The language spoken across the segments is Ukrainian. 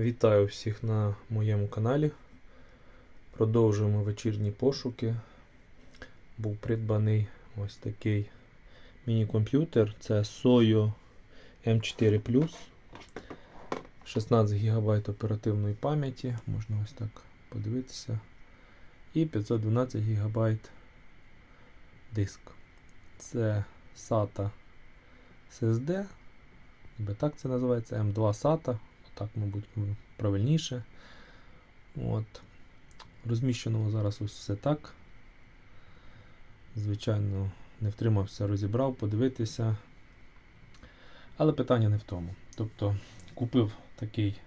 Вітаю всіх на моєму каналі. Продовжуємо вечірні пошуки. Був придбаний ось такий міні-комп'ютер. Це Soyo M4 16 ГБ оперативної пам'яті, можна ось так подивитися. І 512 ГБ диск. Це SATA SSD, ніби так це називається, M2 SATA так, мабуть, правильніше. От. Розміщено зараз ось все так. Звичайно, не втримався, розібрав, подивитися. Але питання не в тому. Тобто купив такий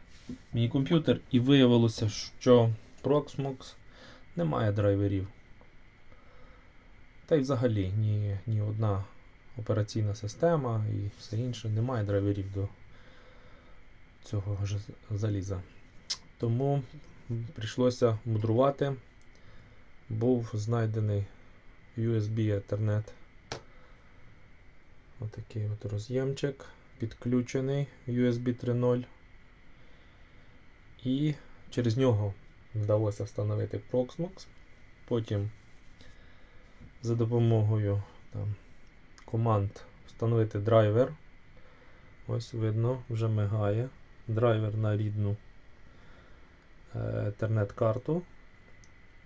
міні-комп'ютер і виявилося, що Proxmox не має драйверів. Та й взагалі ні, ні одна операційна система і все інше не має драйверів до цього ж заліза. Тому прийшлося мудрувати. Був знайдений USB Ethernet. Отакий от роз'ємчик, підключений USB 3.0. І через нього вдалося встановити Proxmox. Потім за допомогою там, команд встановити драйвер. Ось видно, вже мигає драйвер на рідну Ethernet-карту.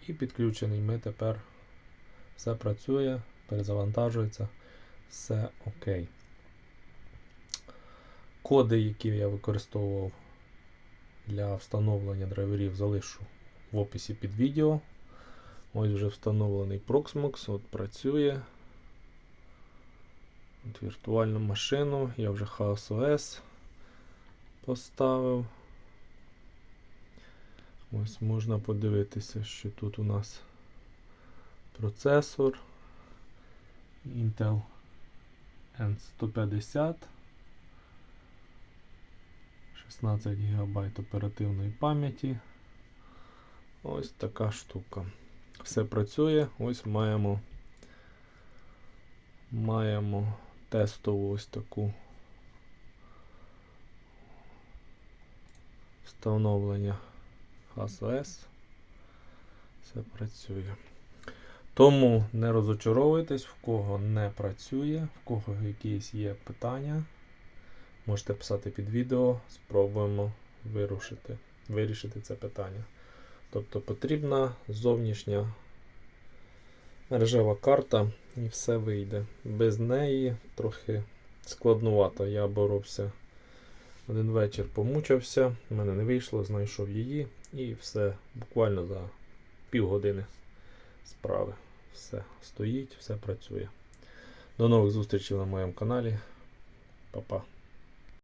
І підключений ми тепер все працює, перезавантажується, все окей. Коди, які я використовував для встановлення драйверів, залишу в описі під відео. Ось вже встановлений Proxmox, от працює. От Віртуальну машину, я вже HaosOS поставив. Ось можна подивитися, що тут у нас процесор Intel N150, 16 ГБ оперативної пам'яті. Ось така штука. Все працює, ось маємо маємо тестову ось таку встановлення HAS-OS. Все працює. Тому не розочаровуйтесь, в кого не працює, в кого якісь є питання. Можете писати під відео, спробуємо вирушити, вирішити це питання. Тобто потрібна зовнішня мережева карта і все вийде. Без неї трохи складнувато. Я боровся. Один вечір помучився, в мене не вийшло, знайшов її і все буквально за півгодини справи. Все стоїть, все працює. До нових зустрічей на моєму каналі. Па-па.